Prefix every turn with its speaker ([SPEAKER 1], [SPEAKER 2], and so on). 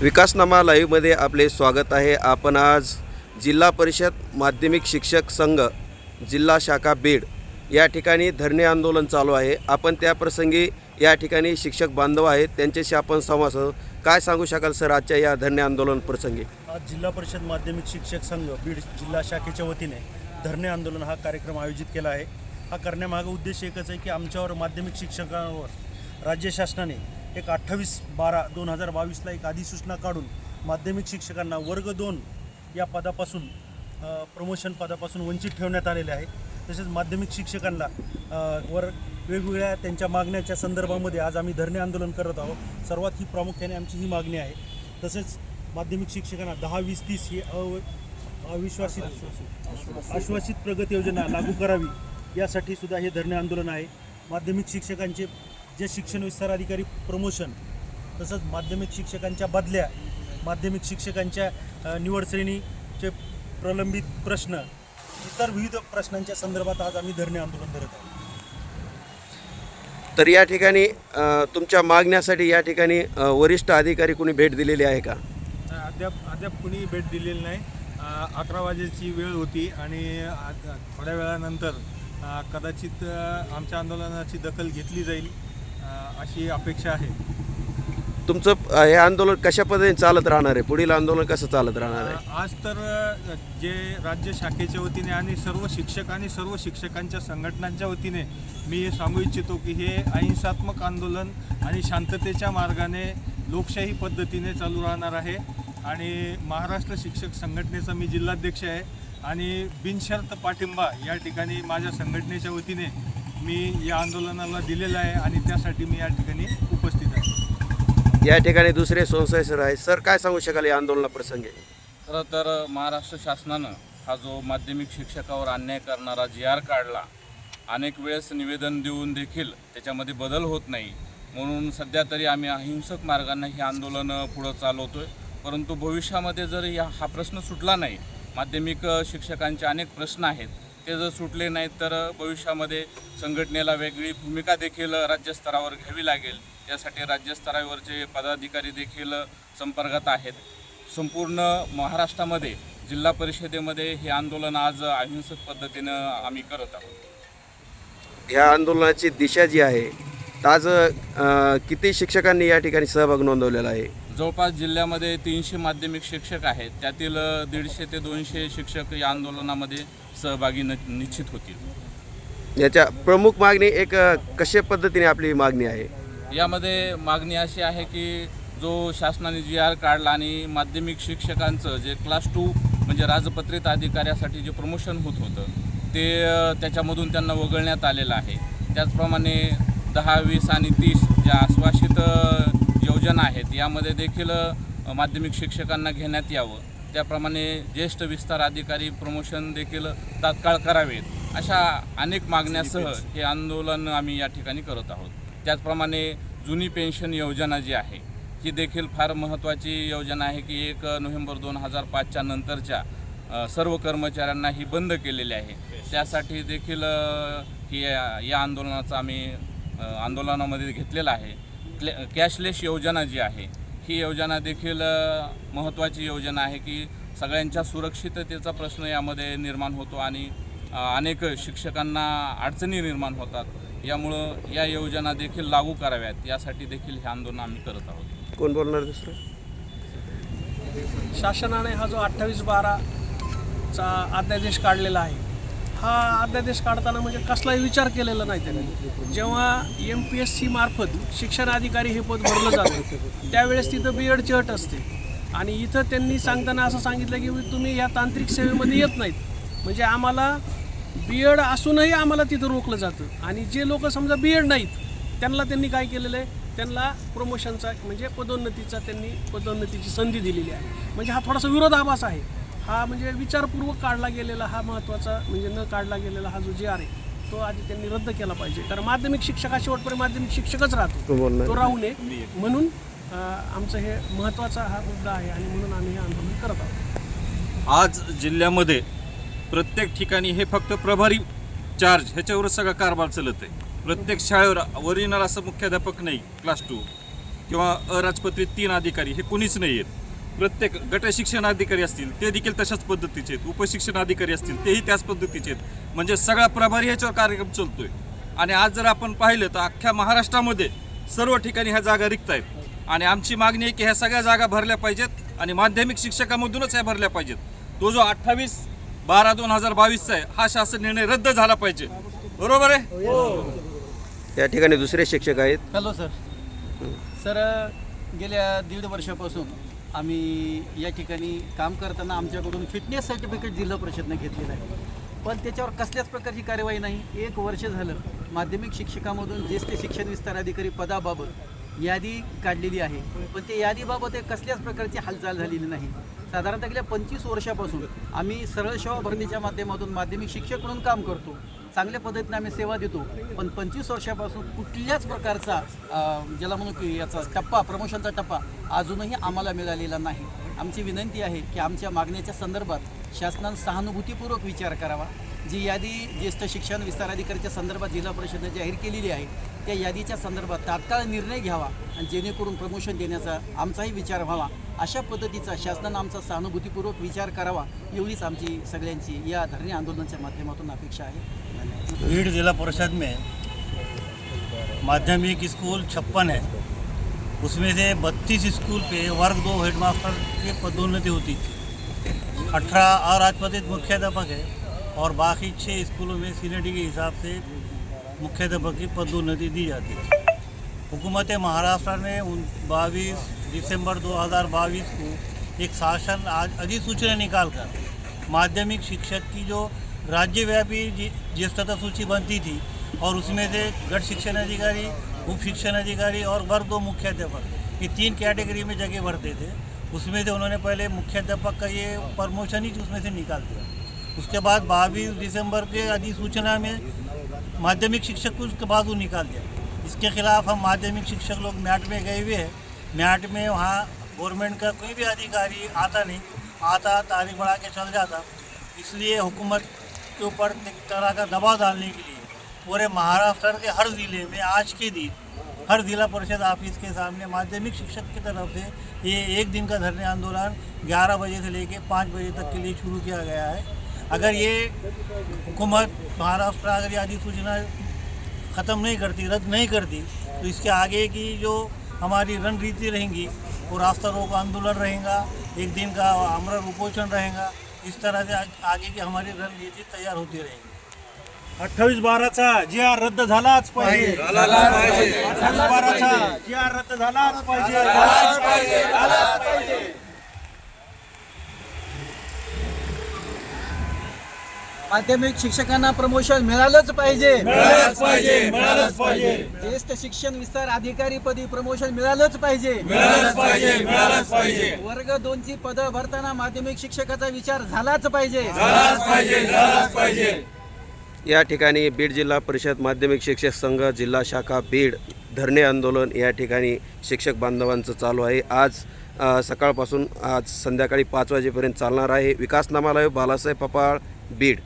[SPEAKER 1] विकासनामा लाईव्हमध्ये आपले स्वागत आहे. आपण आज जिल्हा परिषद माध्यमिक शिक्षक संघ जिल्हा शाखा बीड या ठिकाणी धरणे आंदोलन चालू आहे. आपण त्याप्रसंगी या ठिकाणी शिक्षक बांधव आहेत. त्यांच्याशी आपण संवाद साधू. काय सांगू शकाल सर आजच्या या धरणे आंदोलन प्रसंगी?
[SPEAKER 2] आज जिल्हा परिषद माध्यमिक शिक्षक संघ बीड जिल्हा शाखेच्या वतीने धरणे आंदोलन हा कार्यक्रम आयोजित केला आहे. हा करण्यामागं उद्देश एकच आहे की आमच्यावर माध्यमिक शिक्षकांवर राज्य शासनाने एक अठ्ठावीस बारा दोन हजार बावीसला एक अधिसूचना काढून माध्यमिक शिक्षकांना वर्ग दोन या पदापासून प्रमोशन पदापासून वंचित ठेवण्यात आलेले आहे. तसेच माध्यमिक शिक्षकांना वर वेगवेगळ्या त्यांच्या मागण्याच्या संदर्भामध्ये आज आम्ही धरणे आंदोलन करत आहोत. सर्वात ही प्रामुख्याने आमची ही मागणी आहे. तसेच माध्यमिक शिक्षकांना दहा वीस तीस ही अव अविश्वासित आश्वासित प्रगती योजना लागू करावी यासाठी सुद्धा हे धरणे आंदोलन आहे. माध्यमिक शिक्षकांचे जे शिक्षण विस्तार अधिकारी प्रमोशन तसंच माध्यमिक शिक्षकांच्या बदल्या माध्यमिक शिक्षकांच्या निवड श्रेणीचे प्रलंबित प्रश्न इतर विविध प्रश्नांच्या संदर्भात आज आम्ही धरणे आंदोलन करत आहोत.
[SPEAKER 1] तर या ठिकाणी तुमच्या मागण्यासाठी या ठिकाणी वरिष्ठ अधिकारी कोणी भेट दिलेली आहे का?
[SPEAKER 3] अद्याप अद्याप कुणी भेट दिलेली नाही. अकरा वाजेची वेळ होती आणि आ- थोड्या वेळानंतर कदाचित आमच्या आंदोलनाची दखल घेतली जाईल. अशी अपेक्षा आहे.
[SPEAKER 1] तुमचं अ, हे आंदोलन कशा पद्धतीने चालत राहणार आहे? पुढील आंदोलन कसं चालत राहणार आहे?
[SPEAKER 3] आज तर अ, जे राज्य शाखेच्या वतीने आणि सर्व शिक्षक आणि सर्व शिक्षकांच्या संघटनांच्या वतीने मी हे सांगू इच्छितो की हे अहिंसात्मक आंदोलन आणि शांततेच्या मार्गाने लोकशाही पद्धतीने चालू राहणार आहे. आणि महाराष्ट्र शिक्षक संघटनेचा मी जिल्हाध्यक्ष आहे. आणि बिनशर्त पाठिंबा या ठिकाणी माझ्या संघटनेच्या वतीने मी या आंदोलनाला दिलेला आहे आणि त्यासाठी मी या ठिकाणी उपस्थित आहे.
[SPEAKER 1] या ठिकाणी दुसरे संशय सर आहेत. सर काय सांगू शकाल या आंदोलना प्रसंगी?
[SPEAKER 4] खरं तर महाराष्ट्र शासनानं हा जो माध्यमिक शिक्षकावर अन्याय करणारा जी आर काढला अनेक वेळेस निवेदन देऊन देखील त्याच्यामध्ये बदल होत नाही. म्हणून सध्या तरी आम्ही अहिंसक मार्गाने हे आंदोलन पुढं चालवतो आहे परंतु भविष्यामध्ये जर या हा प्रश्न सुटला नाही माध्यमिक शिक्षकांचे अनेक प्रश्न आहेत. ते जर सुटले नाहीत तर भविष्यामध्ये संघटनेला वेगळी भूमिका देखील राज्यस्तरावर घ्यावी लागेल. यासाठी राज्यस्तरावरचे पदाधिकारी देखील संपर्कात आहेत. संपूर्ण महाराष्ट्रामध्ये जिल्हा परिषदेमध्ये हे आंदोलन आज अहिंसक पद्धतीनं आम्ही करत आहोत.
[SPEAKER 1] ह्या आंदोलनाची दिशा जी आहे आज किती शिक्षकांनी या ठिकाणी सहभाग नोंदवलेला आहे?
[SPEAKER 4] जवळपास जिल्ह्यामध्ये तीनशे माध्यमिक शिक्षक आहेत. त्यातील दीडशे ते दोनशे शिक्षक या आंदोलनामध्ये सहभागी न निश्चित होतील.
[SPEAKER 1] याच्या प्रमुख मागणी एक कशा पद्धतीने आपली मागणी आहे?
[SPEAKER 4] यामध्ये मागणी अशी आहे की जो शासनाने जी आर काढला आणि माध्यमिक शिक्षकांचं जे क्लास टू म्हणजे राजपत्रित अधिकाऱ्यासाठी जे प्रमोशन होत होतं ते त्याच्यामधून त्यांना वगळण्यात आलेलं आहे. त्याचप्रमाणे दहा वीस आणि तीस ज्या आश्वासित योजना आहेत यामध्ये देखील माध्यमिक शिक्षकांना घेण्यात यावं. त्याप्रमाणे ज्येष्ठ विस्तार अधिकारी प्रमोशन देखील तात्काळ करावेत अशा अनेक मागण्यासह हे आंदोलन आम्ही या ठिकाणी करत आहोत. त्याचप्रमाणे जुनी पेन्शन योजना जी आहे ही देखील फार महत्त्वाची योजना आहे की एक नोव्हेंबर दोन हजार पाचच्या नंतरच्या सर्व कर्मचाऱ्यांना ही बंद केलेली आहे. त्यासाठी देखील ही या आंदोलनाचा आम्ही आंदोलनामध्ये घेतलेला आहे. क्लॅ कॅशलेस योजना जी आहे ही योजना देखील महत्त्वाची योजना आहे की सगळ्यांच्या सुरक्षिततेचा प्रश्न यामध्ये निर्माण होतो आणि अनेक शिक्षकांना अडचणी निर्माण होतात. यामुळं या योजना देखील लागू कराव्यात. यासाठी देखील हे आंदोलन आम्ही करत आहोत.
[SPEAKER 1] कोण बोलणार दुसरं?
[SPEAKER 5] शासनाने हा जो अठ्ठावीस बाराचा अध्यादेश काढलेला आहे हा अध्यादेश काढताना म्हणजे कसलाही विचार केलेला नाही त्यांनी. जेव्हा एम पी एस सी मार्फत शिक्षण अधिकारी हे पद भरलं जातं त्यावेळेस तिथं बी एडची अट असते. आणि इथं त्यांनी सांगताना असं सांगितलं की तुम्ही या तांत्रिक सेवेमध्ये येत नाहीत. म्हणजे आम्हाला बी एड असूनही आम्हाला तिथं रोखलं जातं. आणि जे लोक समजा बी एड नाहीत त्यांना त्यांनी काय केलेलं आहे? त्यांना प्रमोशनचा म्हणजे पदोन्नतीचा त्यांनी पदोन्नतीची संधी दिलेली आहे. म्हणजे हा थोडासा विरोधाभास आहे. हा म्हणजे विचारपूर्वक काढला गेलेला हा महत्त्वाचा म्हणजे न काढला गेलेला हा जो जे आर आहे तो आधी त्यांनी रद्द केला पाहिजे. कारण माध्यमिक शिक्षक हा शेवटपर्यंत माध्यमिक शिक्षकच राहतो.
[SPEAKER 1] बोलणार
[SPEAKER 5] तो राहू नये. म्हणून आमचं हे महत्त्वाचा हा मुद्दा आहे आणि म्हणून आम्ही हे आंदोलन करत आहोत.
[SPEAKER 6] आज जिल्ह्यामध्ये प्रत्येक ठिकाणी हे फक्त प्रभारी चार्ज ह्याच्यावरच सगळा कारभार चालत आहे. प्रत्येक शाळेवर ओरिजिनल असं मुख्याध्यापक नाही क्लास टू किंवा अराजपत्रित तीन अधिकारी हे कुणीच नाही आहेत. प्रत्येक गट शिक्षण अधिकारी असतील ते देखील तशाच पद्धतीचे आहेत. उपशिक्षण अधिकारी असतील तेही त्याच पद्धतीचे आहेत. म्हणजे सगळा प्रभारी ह्याच्यावर कार्यक्रम चालतोय. आणि आज जर आपण पाहिलं तर अख्ख्या महाराष्ट्रामध्ये सर्व ठिकाणी ह्या जागा रिक्त आहेत आणि आमची मागणी आहे की ह्या सगळ्या जागा भरल्या पाहिजेत आणि माध्यमिक शिक्षकामधूनच ह्या भरल्या पाहिजेत. तो जो अठ्ठावीस बारा दोन हजार बावीसचा आहे हा शासन निर्णय रद्द झाला पाहिजे. बरोबर आहे?
[SPEAKER 1] या ठिकाणी दुसरे शिक्षक आहेत.
[SPEAKER 7] हॅलो सर सर गेल्या दीड वर्षापासून आम्ही या ठिकाणी काम करताना आमच्याकडून फिटनेस सर्टिफिकेट जिल्हा परिषदनं घेतलेलं आहे. पण त्याच्यावर कसल्याच प्रकारची कार्यवाही नाही. एक वर्ष झालं माध्यमिक शिक्षकामधून ज्येष्ठ शिक्षण विस्तार अधिकारी पदाबाबत यादी काढलेली आहे. पण त्या यादीबाबत कसल्याच प्रकारची हालचाल झालेली नाही. साधारणतः गेल्या पंचवीस वर्षापासून आम्ही सरळ सेवा भरतीच्या माध्यमातून माध्यमिक शिक्षक म्हणून काम करतो. चांगल्या पद्धतीने आम्ही सेवा देतो. पण पंचवीस वर्षापासून कुठल्याच प्रकारचा ज्याला म्हणू की याचा टप्पा प्रमोशनचा टप्पा अजूनही आम्हाला मिळालेला नाही. आमची विनंती आहे की आमच्या मागण्याच्या संदर्भात शासनानं सहानुभूतीपूर्वक विचार करावा. जी यादी ज्येष्ठ शिक्षण विस्तार अधिकारीच्या संदर्भात जिल्हा परिषदेने जाहीर केलेली आहे त्या यादीच्या संदर्भात तात्काळ निर्णय घ्यावा आणि जेणेकरून प्रमोशन देण्याचा आमचाही विचार व्हावा. अशा पद्धतीचा शासनानं आमचा सहानुभूतीपूर्वक विचार करावा एवढीच आमची सगळ्यांची या धरणे आंदोलनाच्या माध्यमातून अपेक्षा आहे.
[SPEAKER 2] भीड़ जिला परिषद में माध्यमिक स्कूल छप्पन है। उसमें से बत्तीस स्कूल पे वर्ग दो हेडमास्टर की पदोन्नति होती थी। अठारह अराजपत्रित मुख्याध्यापक है और बाकी छः स्कूलों में सीनियरिटी के हिसाब से मुख्याध्यापक की पदोन्नति दी जाती थी। हुकूमत महाराष्ट्र ने उन बाईस दिसंबर 2022 को एक शासन आज अधिसूचना निकालकर माध्यमिक शिक्षक की जो राज्यव्यापी जि- ज्येष्ठता सूची बनती थी और उसमें से गढ़ शिक्षण अधिकारी, उप शिक्षण अधिकारी और वर्ग दो मुख्याध्यापक, ये तीन कैटेगरी में जगह भरते थे। उसमें से उन्होंने पहले मुख्याध्यापक का ये प्रमोशन ही उसमें से निकाल दिया। उसके बाद बाईस दिसंबर के अधिसूचना में माध्यमिक शिक्षक को उसके बाद वो निकाल दिया। इसके खिलाफ हम माध्यमिक शिक्षक लोग मैट में गए हुए हैं। मैट में वहाँ गवर्नमेंट का कोई भी अधिकारी आता नहीं, आता तारीख बढ़ा के चल जाता। इसलिए हुकूमत के ऊपर तरह का दबाव डालने के लिए पूरे महाराष्ट्र के हर ज़िले में आज के दिन हर जिला परिषद ऑफ़िस के सामने माध्यमिक शिक्षक की तरफ़ से ये एक दिन का धरने आंदोलन 11 बजे से लेके 5 बजे तक के लिए शुरू किया गया है। अगर ये हुकूमत महाराष्ट्र अगर ये अधिसूचना ख़त्म नहीं करती, रद्द नहीं करती तो इसके आगे की जो हमारी रणनीति रहेंगी, वो रास्ता रोको, आंदोलन रहेगा, एक दिन का आमरण उपोषण रहेगा इस तरह से आगे की हमारी रणनीति तैयार होती रहेगी।
[SPEAKER 8] अठ्ठावीस बाराचा जी आर रद्द झालाच पाहिजे. अठ्ठावीस बाराचा जी आर रद्द झालाच पाहिजे.
[SPEAKER 7] माध्यमिक शिक्षकांना प्रमोशन मिळालंच पाहिजे.
[SPEAKER 8] मिळालंच पाहिजे मिळालंच पाहिजे.
[SPEAKER 7] ज्येष्ठ शिक्षण विस्तार अधिकारी पदी प्रमोशन मिळालंच पाहिजे.
[SPEAKER 8] मिळालंच पाहिजे मिळालंच पाहिजे.
[SPEAKER 7] वर्ग दोनची पदं भरताना माध्यमिक शिक्षकाचा विचार झालाच पाहिजे.
[SPEAKER 8] झालाच पाहिजे झालाच पाहिजे.
[SPEAKER 1] या ठिकाणी बीड जिल्हा परिषद माध्यमिक शिक्षक संघ जिल्हा शाखा बीड धरणे आंदोलन या ठिकाणी शिक्षक बांधवांचं चालू आहे. आज सकाळपासून आज संध्याकाळी पाच वाजेपर्यंत चालणार आहे. विकास नामालय बालासाहेब पपाळ बीड.